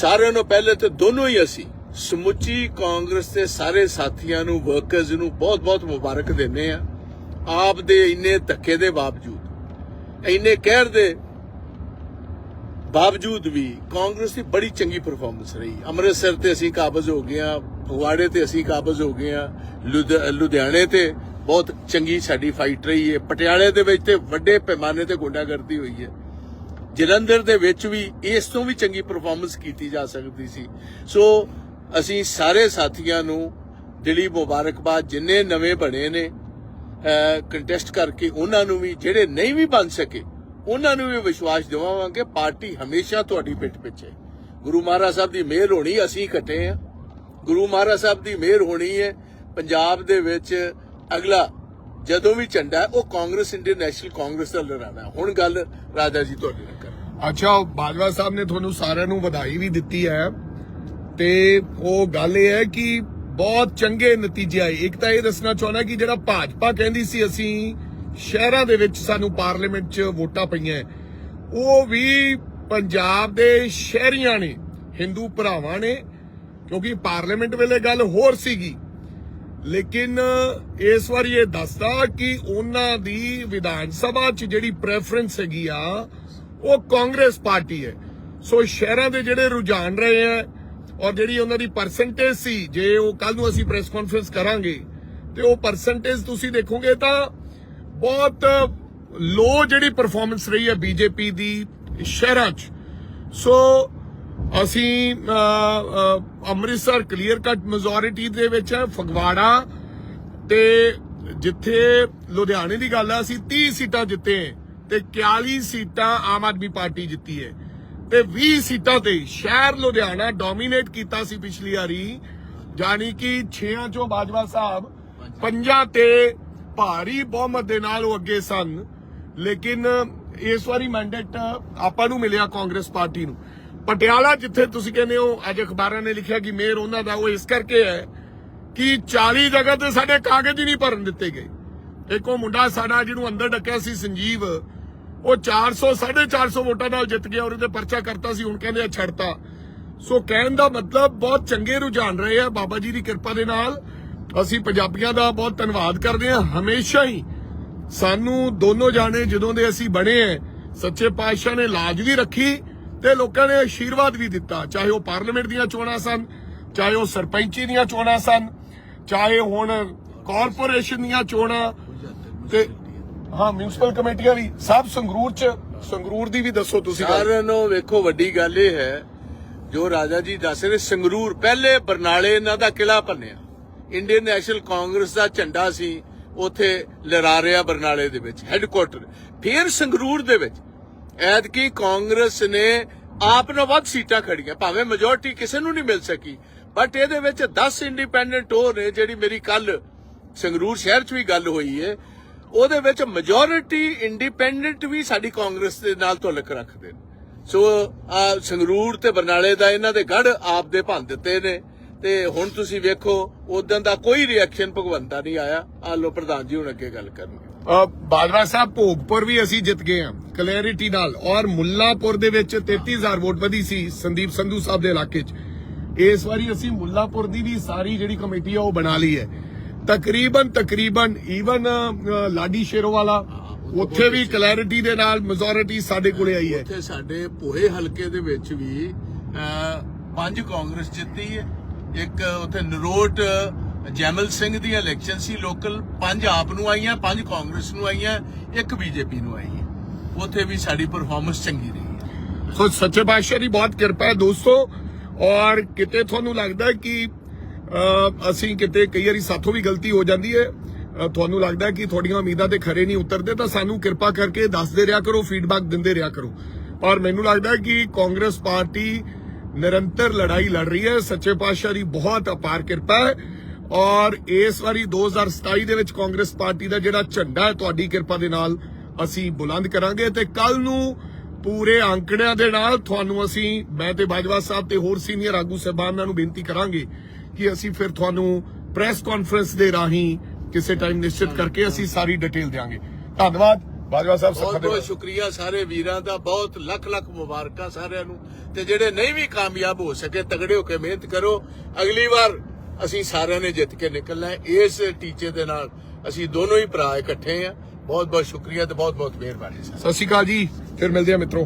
ਸਾਰਿਆਂ ਨੂੰ ਪਹਿਲੇ ਤੇ ਦੋਨੋਂ ਹੀ ਅਸੀਂ ਸਮੁੱਚੀ ਕਾਂਗਰਸ ਦੇ ਸਾਰੇ ਸਾਥੀਆਂ ਨੂੰ ਵਰਕਰਸ ਨੂੰ ਬਹੁਤ-ਬਹੁਤ ਮੁਬਾਰਕ ਦਿੰਦੇ ਆ ਆਪ ਦੇ ਇੰਨੇ ਧੱਕੇ ਦੇ ਬਾਵਜੂਦ, ਇੰਨੇ ਕਹਿਰ ਦੇ ਬਾਵਜੂਦ ਵੀ ਕਾਂਗਰਸ ਦੀ ਬੜੀ ਚੰਗੀ ਪਰਫਾਰਮੈਂਸ ਰਹੀ। ਅੰਮ੍ਰਿਤਸਰ ਤੇ ਅਸੀਂ ਕਾਬਜ਼ ਹੋ ਗਏ ਆ ਫਗਵਾੜੇ ਤੇ ਅਸੀਂ ਕਾਬਜ਼ ਹੋ ਗਏ ਆ ਲੁਧਿਆਣੇ ਤੇ ਬਹੁਤ ਚੰਗੀ ਸਾਡੀ ਫਾਈਟ ਰਹੀ ਹੈ। ਪਟਿਆਲੇ ਦੇ ਵਿੱਚ ਤੇ ਵੱਡੇ ਪੈਮਾਨੇ ਤੇ ਗੁੰਡਾਗਰਦੀ ਹੋਈ ਹੈ। ਜਲੰਧਰ ਦੇ ਵਿੱਚ ਵੀ ਇਸ ਤੋਂ ਵੀ ਚੰਗੀ ਪਰਫਾਰਮੈਂਸ ਕੀਤੀ ਜਾ ਸਕਦੀ ਸੀ। ਸੋ ਅਸੀਂ ਸਾਰੇ ਸਾਥੀਆਂ ਨੂੰ ਦਿਲੀ ਮੁਬਾਰਕਬਾਦ, ਜਿੰਨੇ ਨਵੇਂ ਬਣੇ ਨੇ ਕੰਟੈਸਟ ਕਰਕੇ ਉਹਨਾਂ ਨੂੰ ਵੀ, ਜਿਹੜੇ ਨਹੀਂ ਵੀ ਬਣ ਸਕੇ, ਉਹਨਾਂ ਨੂੰ ਵੀ ਵਿਸ਼ਵਾਸ ਦਿਵਾਵਾਂਗੇ, ਪਾਰਟੀ ਹਮੇਸ਼ਾ ਤੁਹਾਡੀ ਪਿੱਠ ਪਿੱਛੇ ਗੁਰੂ ਮਹਾਰਾਜ ਸਾਹਿਬ ਦੀ ਮਿਹਰ ਹੋਣੀ, ਅਸੀਂ ਇਕੱਠੇ ਆ ਗੁਰੂ ਮਹਾਰਾਜ ਸਾਹਿਬ ਦੀ ਮਿਹਰ ਹੋਣੀ ਹੈ। ਪੰਜਾਬ ਦੇ ਵਿੱਚ ਅਗਲਾ ਜਦੋਂ ਵੀ ਝੰਡਾ ਉਹ ਕਾਂਗਰਸ, ਇੰਡੀਅਨ ਨੈਸ਼ਨਲ ਕਾਂਗਰਸ ਦਾ ਲਹਿਰਾਣਾ ਹੁਣ ਗੱਲ ਰਾਜਾ ਜੀ ਤੁਹਾਡੇ ਨਾਲ ਕਰ ਅੱਛਾ ਬਾਜਵਾ ਸਾਹਿਬ ਨੇ ਤੁਹਾਨੂੰ ਸਾਰਿਆਂ ਨੂੰ ਵਧਾਈ ਵੀ ਦਿੱਤੀ ਹੈ। ਤੇ ਉਹ ਗੱਲ ਇਹ ਹੈ ਕਿ ਬਹੁਤ ਚੰਗੇ ਨਤੀਜੇ ਆਏ। ਇੱਕ ਤਾਂ ਇਹ ਦੱਸਣਾ ਚਾਹੁੰਦਾ ਕਿ ਜਿਹੜਾ ਭਾਜਪਾ ਕਹਿੰਦੀ ਸੀ, ਅਸੀਂ ਸ਼ਹਿਰਾਂ ਦੇ ਵਿੱਚ ਸਾਨੂੰ ਪਾਰਲੀਮੈਂਟ 'ਚ ਵੋਟਾਂ ਪਈਆਂ ਉਹ ਵੀ ਪੰਜਾਬ ਦੇ ਸ਼ਹਿਰੀਆਂ ਨੇ, ਹਿੰਦੂ ਭਰਾਵਾਂ ਨੇ, ਕਿਉਂਕਿ ਪਾਰਲੀਮੈਂਟ ਵੇਲੇ ਗੱਲ ਹੋਰ ਸੀਗੀ। ਲੇਕਿਨ ਇਸ ਵਾਰੀ ਇਹ ਦੱਸਦਾ ਕਿ ਉਹਨਾਂ ਦੀ ਵਿਧਾਨ ਸਭਾ 'ਚ ਜਿਹੜੀ ਪ੍ਰੈਫਰੈਂਸ ਹੈਗੀ ਆ, ਉਹ ਕਾਂਗਰਸ ਪਾਰਟੀ ਹੈ। ਸੋ ਸ਼ਹਿਰਾਂ ਦੇ ਜਿਹੜੇ ਰੁਝਾਨ ਰਹੇ ਆ ਔਰ ਜਿਹੜੀ ਉਹਨਾਂ ਦੀ ਪਰਸੈਂਟੇਜ ਸੀ, ਜੇ ਉਹ ਕੱਲ ਨੂੰ ਅਸੀਂ ਪ੍ਰੈਸ ਕਾਨਫਰੰਸ ਕਰਾਂਗੇ, ਤੇ ਉਹ ਪਰਸੈਂਟੇਜ ਤੁਸੀਂ ਦੇਖੋਗੇ ਤਾਂ ਬਹੁਤ ਲੋ ਜਿਹੜੀ ਪਰਫਾਰਮੈਂਸ ਰਹੀ ਹੈ ਬੀਜੇਪੀ ਦੀ ਸ਼ਹਿਰਾਂ 'ਚ। ਸੋ ਅਸੀਂ ਅੰਮ੍ਰਿਤਸਰ ਕਲੀਅਰ ਕੱਟ ਮੈਜੋਰਿਟੀ ਦੇ ਵਿੱਚ ਹੈ, ਫਗਵਾੜਾ ਤੇ ਜਿੱਥੇ ਲੁਧਿਆਣੇ ਦੀ ਗੱਲ ਆ ਅਸੀਂ 30 ਸੀਟਾਂ ਜਿੱਤੇ ਤੇ 41 ਸੀਟਾਂ ਆਮ ਆਦਮੀ ਪਾਰਟੀ ਜਿੱਤੀ ਹੈ। ਤੇ 20 ਸੀਟਾਂ ਤੇ ਸ਼ਹਿਰ ਲੁਧਿਆਣਾ ਡੋਮੀਨੇਟ ਕੀਤਾ ਸੀ ਪਿਛਲੀ ਵਾਰੀ ਜਾਨੀ ਕਿ 6ਾਂ ਚੋਂ ਬਾਜਵਾ ਸਾਹਿਬ, ਪੰਜਾਂ ਤੇ ਭਾਰੀ ਬਹੁਮਤ ਦੇ ਨਾਲ ਉਹ ਅੱਗੇ ਸਨ। ਲੇਕਿਨ ਇਸ ਵਾਰੀ ਮੈਂਡੇਟ ਆਪਾਂ ਨੂੰ ਮਿਲਿਆ ਕਾਂਗਰਸ ਪਾਰਟੀ ਨੂੰ। ਪਟਿਆਲਾ ਜਿੱਥੇ ਤੁਸੀਂ ਕਹਿੰਦੇ ਹੋ, ਅੱਜ ਅਖਬਾਰਾਂ ਨੇ ਲਿਖਿਆ ਕਿ ਮੇਅਰ ਉਹਨਾਂ ਦਾ, ਉਹ ਇਸ ਕਰਕੇ ਹੈ ਕਿ 40 ਜਗ੍ਹਾ ਤੇ ਸਾਡੇ ਕਾਗਜ਼ ਹੀ ਨਹੀਂ ਭਰਨ ਦਿੱਤੇ ਗਏ। ਇੱਕ ਉਹ ਮੁੰਡਾ ਸਾਡਾ ਜਿਹਨੂੰ ਅੰਦਰ ਡੱਕਿਆ ਸੀ ਸੰਜੀਵ, ਉਹ 400 450 ਵੋਟਾਂ ਨਾਲ ਜਿੱਤ ਗਿਆ ਔਰ ਉਹਦੇ ਪਰਚਾ ਕਰਤਾ ਸੀ, ਹੁਣ ਕਹਿੰਦੇ ਆ ਛੱਡਤਾ। ਸੋ ਕਹਿਣ ਦਾ ਮਤਲਬ ਬਹੁਤ ਚੰਗੇ ਰੁਝਾਨ ਰਹੇ ਆ ਬਾਬਾ ਜੀ ਦੀ ਕਿਰਪਾ ਦੇ ਨਾਲ। ਅਸੀਂ ਪੰਜਾਬੀਆਂ ਦਾ ਬਹੁਤ ਧੰਨਵਾਦ ਕਰਦੇ ਹਾਂ। ਹਮੇਸ਼ਾ ਹੀ ਸਾਨੂੰ ਦੋਨੋਂ ਜਾਣੇ ਜਦੋਂ ਦੇ ਅਸੀਂ ਬਣੇ ਐ ਸੱਚੇ ਪਾਤਸ਼ਾਹ ਨੇ ਲਾਜ ਵੀ ਰੱਖੀ ਤੇ ਲੋਕਾਂ ਨੇ ਆਸ਼ੀਰਵਾਦ ਵੀ ਦਿੱਤਾ। ਚਾਹੇ ਉਹ ਪਾਰਲੀਮੈਂਟ ਦੀਆਂ ਚੋਣਾਂ ਸਨ, ਚਾਹੇ ਉਹ ਸਰਪੰਚੀ ਦੀਆਂ ਚੋਣਾਂ ਸਨ, ਚਾਹੇ ਹੁਣ ਕਾਰਪੋਰੇਸ਼ਨ ਦੀਆਂ ਚੋਣਾਂ ਤੇ ਹਾਂ, ਮਿਊਨਿਸਪਲ ਕਮੇਟੀਆਂ ਵੀ, ਸਭ ਸੰਗਰੂਰ ਚ ਸੰਗਰੂਰ ਦੀ ਵੀ ਦੱਸੋ ਤੁਸੀਂ ਸਾਰਿਆਂ ਨੂੰ ਵੇਖੋ, ਵੱਡੀ ਗੱਲ ਇਹ ਹੈ, ਜੋ ਰਾਜਾ ਜੀ ਦੱਸ ਰਹੇ, ਸੰਗਰੂਰ ਪਹਿਲੇ ਬਰਨਾਲੇ ਇਹਨਾਂ ਦਾ ਕਿਲਾ ਭੰਨਿਆ ਇੰਡੀਅਨ ਨੈਸ਼ਨਲ ਕਾਂਗਰਸ ਦਾ ਝੰਡਾ ਸੀ, ਉਥੇ ਲਹਿਰਾ ਰਿਹਾ ਬਰਨਾਲੇ ਦੇ ਵਿੱਚ ਹੈੱਡਕੁਆਟਰ ਫਿਰ ਸੰਗਰੂਰ ਦੇ ਵਿੱਚ ਐਤਕੀ ਕਾਂਗਰਸ ਨੇ ਆਪ ਨੂੰ ਵੱਧ ਸੀਟਾਂ ਖੜੀਆਂ। ਭਾਵੇਂ ਮੈਜੋਰਟੀ ਕਿਸੇ ਨੂੰ ਨਹੀਂ ਮਿਲ ਸਕੀ ਬਟ ਇਹਦੇ ਵਿੱਚ 10 ਇੰਡੀਪੈਂਡੈਂਟ ਹੋ ਨੇ ਜਿਹੜੀ ਮੇਰੀ ਕੱਲ ਸੰਗਰੂਰ ਸ਼ਹਿਰ 'ਚ ਵੀ ਗੱਲ ਹੋਈ ਹੈ ਉਹਦੇ ਵਿੱਚ ਮੈਜੋਰਿਟੀ ਇੰਡੀਪੈਂਡੈਂਟ ਵੀ ਸਾਡੀ ਕਾਂਗਰਸ ਦੇ ਨਾਲ ਤੁਲਕ ਰੱਖਦੇ ਨੇ। ਸੋ ਸੰਗਰੂਰ ਤੇ ਬਰਨਾਲੇ ਦਾ ਇਹਨਾਂ ਦੇ ਗੜ ਆਪ ਦੇ ਭੰਨ ਦਿੱਤੇ ਨੇ। ਤੇ ਹੁਣ ਤੁਸੀਂ ਵੇਖੋ ਉਦੋਂ ਦਾ ਕੋਈ ਰਿਐਕਸ਼ਨ ਭਗਵੰਤਾ ਨਹੀਂ ਆਇਆ। ਆ ਲੋ ਪ੍ਰਧਾਨ ਜੀ ਹੁਣ ਅੱਗੇ ਗੱਲ ਕਰਨਗੇ। ਅ, ਬਾਜਵਾ ਸਾਹਿਬ ਭੋਗਪੁਰ ਵੀ ਅਸੀਂ ਜਿੱਤ ਗਏ ਹਾਂ ਕਲੈਰਿਟੀ ਨਾਲ। ਔਰ ਮੁੱਲਾਪੁਰ ਦੇ ਵਿੱਚ 33000 ਵੋਟ ਵਧੀ ਸੀ ਸੰਦੀਪ ਸੰਧੂ ਸਾਹਿਬ ਦੇ ਇਲਾਕੇ 'ਚ। ਇਸ ਵਾਰੀ ਅਸੀਂ ਮੁੱਲਾਪੁਰ ਦੀ ਵੀ ਸਾਰੀ ਜਿਹੜੀ ਕਮੇਟੀ ਆ ਉਹ ਬਣਾ ਲਈ ਹੈ। ਤਕਰੀਬਨ ਤਕਰੀਬਨ ਈਵਨ ਲਾਡੀ ਸ਼ੇਰੋਵਾਲਾ ਉੱਥੇ ਵੀ ਕਲੈਰਿਟੀ ਦੇ ਨਾਲ ਮੈਜੋਰਿਟੀ ਸਾਡੇ ਕੋਲੇ ਆਈ ਹੈ। ਉੱਥੇ ਸਾਡੇ ਪੋਹੇ ਹਲਕੇ ਦੇ ਵਿੱਚ ਵੀ ਪੰਜ ਕਾਂਗਰਸ ਜਿੱਤੀ ਹੈ। ਇੱਕ ਉੱਥੇ ਨਰੋਟ ਜੈਮਲ ਸਿੰਘ ਦੀ ਇਲੈਕਸ਼ਨ ਸੀ, ਲੋਕਲ ਪੰਜ ਆਪ ਨੂੰ ਆਈਆਂ, ਪੰਜ ਕਾਂਗਰਸ ਨੂੰ ਆਈਆਂ, ਇੱਕ ਬੀਜੇਪੀ ਨੂੰ ਆਈ ਹੈ ਉੱਥੇ ਵੀ ਸਾਡੀ ਪਰਫਾਰਮੈਂਸ ਚੰਗੀ ਰਹੀ ਸੋ ਸੱਚੇ ਪਾਤਸ਼ਾਹ ਦੀ ਬਹੁਤ ਕਿਰਪਾ ਹੈ ਦੋਸਤੋ, ਔਰ ਕਿਤੇ ਤੁਹਾਨੂੰ ਲੱਗਦਾ ਕਿ ਅਸੀਂ ਕਿਤੇ ਕਈ ਵਾਰੀ ਸਾਥੋਂ ਵੀ ਗਲਤੀ ਹੋ ਜਾਂਦੀ ਹੈ ਤੁਹਾਨੂੰ ਲੱਗਦਾ ਕਿ ਤੁਹਾਡੀਆਂ ਉਮੀਦਾਂ ਤੇ ਖਰੇ ਨਹੀਂ ਉਤਰਦੇ, ਤਾਂ ਸਾਨੂੰ ਕਿਰਪਾ ਕਰਕੇ ਦੱਸਦੇ ਰਿਹਾ ਕਰੋ ਫੀਡਬੈਕ ਦਿੰਦੇ ਰਿਹਾ ਕਰੋ। ਔਰ ਮੈਨੂੰ ਲੱਗਦਾ ਹੈ ਕਿ ਕਾਂਗਰਸ ਪਾਰਟੀ ਨਿਰੰਤਰ ਲੜਾਈ ਲੜ ਰਹੀ ਹੈ, ਸੱਚੇ ਪਾਤਸ਼ਾਹ ਦੀ ਬਹੁਤ ਅਪਾਰ ਕਿਰਪਾ ਹੈ। ਔਰ ਇਸ ਵਾਰੀ 2027 ਦੇ ਵਿੱਚ ਕਾਂਗਰਸ ਪਾਰਟੀ ਦਾ ਜਿਹੜਾ ਝੰਡਾ ਹੈ ਤੁਹਾਡੀ ਕਿਰਪਾ ਦੇ ਨਾਲ ਅਸੀਂ ਬੁਲੰਦ ਕਰਾਂਗੇ ਤੇ ਕੱਲ ਨੂੰ ਪੂਰੇ ਅੰਕੜਿਆਂ ਦੇ ਨਾਲ ਤੁਹਾਨੂੰ ਅਸੀਂ ਮੈਂ ਤੇ ਬਾਜਵਾ ਸਾਹਿਬ ਤੇ ਹੋਰ ਸੀਨੀਅਰ ਆਗੂ ਸਹਿਬਾਨਾਂ ਨੂੰ ਬੇਨਤੀ ਕਰਾਂਗੇ ਕਿ ਅਸੀਂ ਫਿਰ ਤੁਹਾਨੂੰ ਪ੍ਰੈਸ ਕਾਨਫਰੰਸ ਦੇ ਰਾਹੀਂ ਕਿਸੇ ਟਾਈਮ ਨਿਸ਼ਚਿਤ ਕਰਕੇ ਅਸੀਂ ਸਾਰੀ ਡਿਟੇਲ ਦਿਆਂਗੇ। ਧੰਨਵਾਦ ਬਾਜਵਾ ਸਾਹਿਬ ਬਹੁਤ ਬਹੁਤ ਸ਼ੁਕਰੀਆ ਸਾਰੇ ਵੀਰਾਂ ਦਾ ਬਹੁਤ ਲੱਖ ਲੱਖ ਮੁਬਾਰਕਾਂ ਸਾਰਿਆਂ ਨੂੰ ਤੇ ਜਿਹੜੇ ਨਹੀਂ ਵੀ ਕਾਮਯਾਬ ਹੋ ਸਕੇ ਤਗੜੇ ਹੋ ਕੇ ਮਿਹਨਤ ਕਰੋ। ਅਗਲੀ ਵਾਰ ਅਸੀਂ ਸਾਰਿਆਂ ਨੇ ਜਿੱਤ ਕੇ ਨਿਕਲਣਾ ਇਸ ਟੀਚੇ ਦੇ ਨਾਲ ਅਸੀਂ ਦੋਨੋਂ ਹੀ ਭਰਾ ਇਕੱਠੇ ਆ ਬਹੁਤ ਬਹੁਤ ਸ਼ੁਕਰੀਆ ਤੇ ਬਹੁਤ ਬਹੁਤ ਮਿਹਰਬਾਨੀ, ਸਰ। ਸਤਿ ਸ਼੍ਰੀ ਅਕਾਲ ਜੀ। ਫਿਰ ਮਿਲਦੇ ਆ ਮਿੱਤਰੋ।